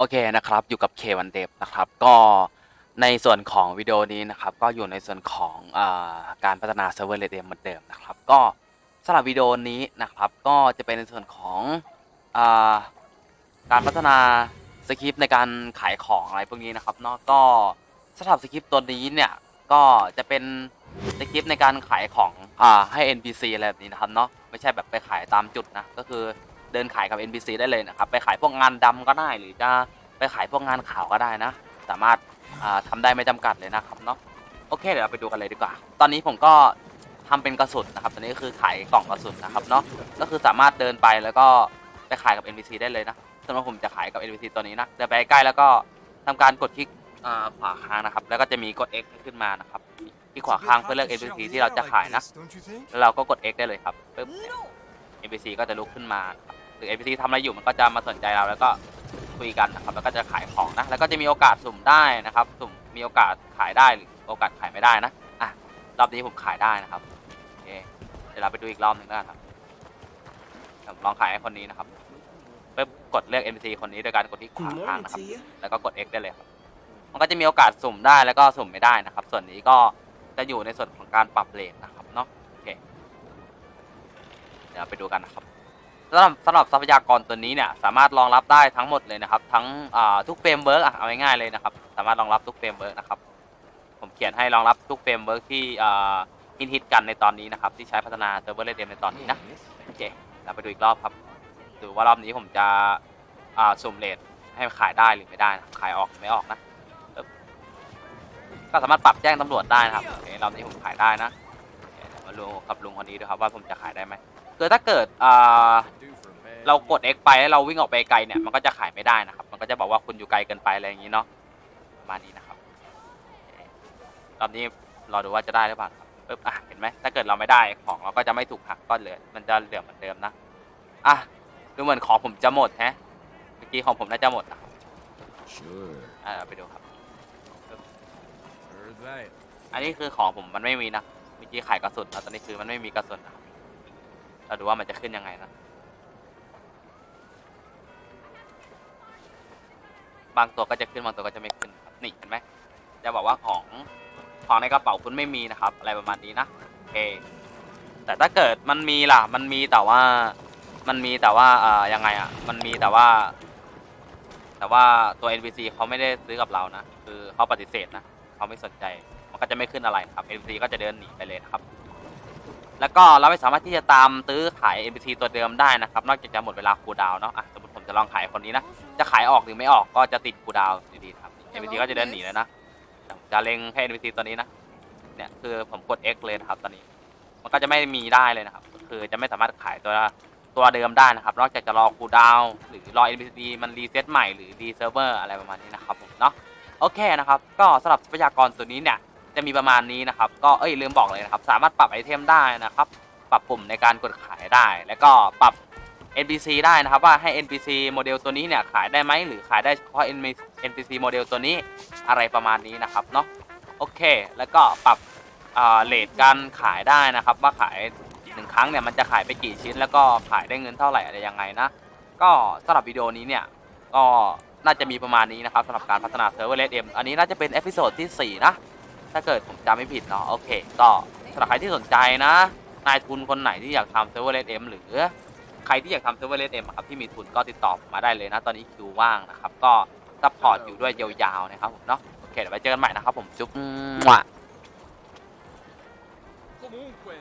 โอเคนะครับอยู่กับเควันเดฟนะครับก็ในส่วนของวิดีโอนี้นะครับก็อยู่ในส่วนของอการพัฒนาเซิร์ฟเวอร์เรดเดมเหมือนเดิมนะครับก็สำหรับวิดีโอนี้นะครับก็จะเป็นในส่วนของอาการพัฒนาสคริปต์ในการขายของอะไรพวกนี้นะครับเนาะก็สำหรับสคริปต์ตัวนี้เนี่ยก็จะเป็นสคริปต์ในการขายของอ่าให้ NPC อะไรแบบนี้นะครับเนาะไม่ใช่แบบไปขายตามจุดนะก็คือ เดินขายกับ NPC ได้เลยนะครับ ไปขายพวกงานดำก็ได้หรือจะไปขายพวกงานขาวก็ได้นะ สามารถอ่าทำได้ไม่จำกัดเลยนะครับเนาะโอเคเดี๋ยวเราไปดูกันเลยดีกว่า ตอนนี้ผมก็ทำเป็นกระสุนนะครับ ตอนนี้ก็คือขายกล่องกระสุนนะครับเนาะก็คือสามารถเดินไปแล้วก็ไปขายกับ NPC ได้เลยนะสำหรับผมจะขายกับ NPC ตัวนี้นะเดินไปใกล้แล้วก็ทำการกดคลิกอ่าขวาค้างนะครับ แล้วก็จะมีกด X ขึ้นมานะครับที่ขวาค้างเพื่อเลือก NPC ที่เราจะขายนะ แล้วเราก็กด X ได้เลยครับปึ๊บ NPC ก็จะลุกขึ้นมาครับหรือ NPC ทำอะไรอยู่มันก็จะมาสนใจเราแล้วก็คุยกันนะครับ แล้วก็จะขายของนะ แล้วก็จะมีโอกาสสุ่มได้นะครับ สุ่มมีโอกาสขายได้หรือโอกาสขายไม่ได้นะอะรอบนี้ผมขายได้นะครับโอเคเดี๋ยวเราไปดูอีกรอบหนึ่งแล้วกันครับผมลองขายให้คนนี้นะครับปึ๊บกดเลือก NPC คนนี้โดยการกดที่ขวาข้างนะครับ แล้วก็กด X ได้เลยครับ มันก็จะมีโอกาสสุ่มได้แล้วก็สุ่มไม่ได้นะครับ ส่วนนี้ก็จะอยู่ในส่วนของการปรับเลทนะครับ ดี๋ยวไปดูกันนะครับสำหรับสำหรับทรัพยากรตัวนี้เนี่ยสามารถรองรับได้ทั้งหมดเลยนะครับ ทั้งทุกเฟรมเวิร์กเอาง่ายๆเลยนะครับ สามารถรองรับทุกเฟรมเวิร์กนะครับ ผมเขียนให้รองรับทุกเฟรมเวิร์กที่ฮิตฮิตๆกันในตอนนี้นะครับ ที่ใช้พัฒนาเซิร์ฟเวอร์เรดเดมในตอนนี้นะโอเคเราไปดูอีกรอบครับดูว่ารอบนี้ผมจะสุ่มเลทให้ขายได้หรือไม่ได้นะขายออกหรือไม่ออกนะก็สามารถปรับแจ้งตำรวจได้นะครับโอเครอบนี้ผมขายได้นะโอเคเดี๋ยวมาดูกับลุงคนนี้ดูครับว่าผมจะขายได้ไหม คือถ้าเกิดอ่าเรากด X ไปแล้วเราวิ่งออกไปไกลเนี่ยมันก็จะขายไม่ได้นะครับ มันก็จะบอกว่าคุณอยู่ไกลเกินไปอะไรอย่างนี้เนาะประมาณนี้นะครับโอเครอบนี้เราดูว่าจะได้หรือเปล่าครับปึ๊บอะเห็นไหมถ้าเกิดเราไม่ได้ของเราก็จะไม่ถูกหักก็เหลือมันจะเหลือเหมือนเดิมนะอะดูเหมือนของผมจะหมดแฮะเมื่อกี้ของผมน่าจะหมดนะครับ Sure. อะเราไปดูครับ Heard that. อันนี้คือของผมมันไม่มีนะเมื่อกี้ขายกระสุนแล้วตอนนี้คือมันไม่มีกระสุนนะครับ เราดูว่ามันจะขึ้นยังไงนะ บางตัวก็จะขึ้นบางตัวก็จะไม่ขึ้นครับนี่เห็นไหมจะบอกว่าของของในกระเป๋าคุณไม่มีนะครับ อะไรประมาณนี้นะโอเค แต่ถ้าเกิดมันมีล่ะ มันมีแต่ว่ามันมีแต่ว่าเอ่อยังไงอะ มันมีแต่ว่า แต่ว่าตัว NPC เขาไม่ได้ซื้อกับเรานะ คือเขาปฏิเสธนะเขาไม่สนใจ มันก็จะไม่ขึ้นอะไรครับ NPC ก็จะเดินหนีไปเลยนะครับ แล้วก็เราไม่สามารถที่จะตามตื้อขาย NPC ตัวเดิมได้นะครับ นอกจากจะหมดเวลาคูลดาวน์เนาะอะสมมติผมจะลองขายคนนี้นะ จะขายออกหรือไม่ออกก็จะติดคูลดาวน์อยู่ดีครับ NPC ก็จะเดินหนีเลยนะ จะเล็งให้ NPC ตัวนี้นะ เนี่ยคือผมกด X เลยนะครับตอนนี้ มันก็จะไม่มีได้เลยนะครับ คือจะไม่สามารถขายตัวตัวเดิมได้นะครับ นอกจากจะรอคูลดาวน์หรือรอ NPC มันรีเซ็ตใหม่หรือรีเซิร์ฟเวอร์อะไรประมาณนี้นะครับผมเนาะ โอเคนะครับ ก็สำหรับทรัพยากรตัวนี้เนี่ย จะมีประมาณนี้นะครับก็เอ้ยลืมบอกเลยนะครับ สามารถปรับไอเทมได้นะครับ ปรับปุ่มในการกดขายได้ แล้วก็ปรับ NPC ได้นะครับว่าให้ NPC โมเดลตัวนี้เนี่ยขายได้ไหมหรือขายได้เฉพาะ NPC โมเดลตัวนี้อะไรประมาณนี้นะครับเนาะโอเค แล้วก็ปรับเลทการขายได้นะครับ ว่าขายหนึ่งครั้งเนี่ยมันจะขายไปกี่ชิ้น แล้วก็ขายได้เงินเท่าไหร่อะไรยังไงนะ ก็สำหรับวิดีโอนี้เนี่ยก็น่าจะมีประมาณนี้นะครับสำหรับการพัฒนาเซิร์ฟเวอร์เลดเอ็มอันนี้น่าจะเป็นเอพิโซดที่ 4 นะ ถ้าเกิดผมจำไม่ผิดเนาะโอเค ก็สำหรับใครที่สนใจนะนายทุนคนไหนที่อยากทำเซิร์ฟเวอร์เลสเอ็มหรือใครที่อยากทำเซิร์ฟเวอร์เลสเอ็มครับที่มีทุนก็ติดต่อผมมาได้เลยนะ ตอนนี้คิวว่างนะครับ ก็ซัพพอร์ตอยู่ด้วยยาวๆนะครับผมเนาะโอเคเดี๋ยวไปเจอกันใหม่นะครับผมจุ๊บมั่ว Comunque,